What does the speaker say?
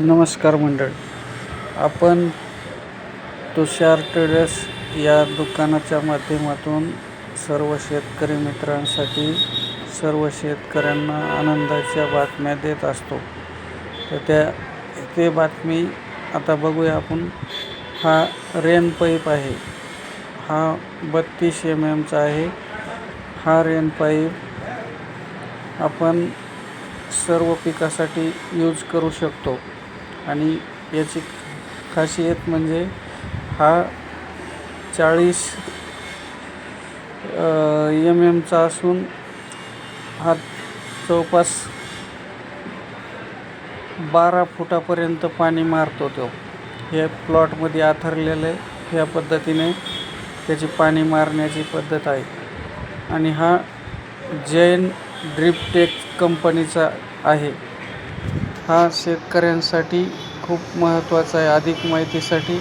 नमस्कार मंडळ. आपण तुषार ट्रेडर्स या दुकानाच्या माध्यमातून सर्व शेतकरी मित्रांसाठी सर्व शेतकऱ्यांना आनंदाच्या बातम्या देत असतो. तर त्या ते बातमी आता बघूया आपण. हा रेन पाईप आहे. हा बत्तीस एम एमचा आहे. हा रेन पाईप आपण सर्व पिकासाठी यूज करू शकतो. आणि याची खासियत म्हणजे हा चाळीस एम एमचा असून हा जवळपास बारा फुटापर्यंत पाणी मारतो तो. हे प्लॉटमध्ये आथरलेलं आहे. ह्या पद्धतीने त्याची पाणी मारण्याची पद्धत आहे. आणि हा जैन ड्रिपटेक कंपनीचा आहे. हा शेतकऱ्यांसाठी खूप महत्त्वाचा आहे. अधिक माहितीसाठी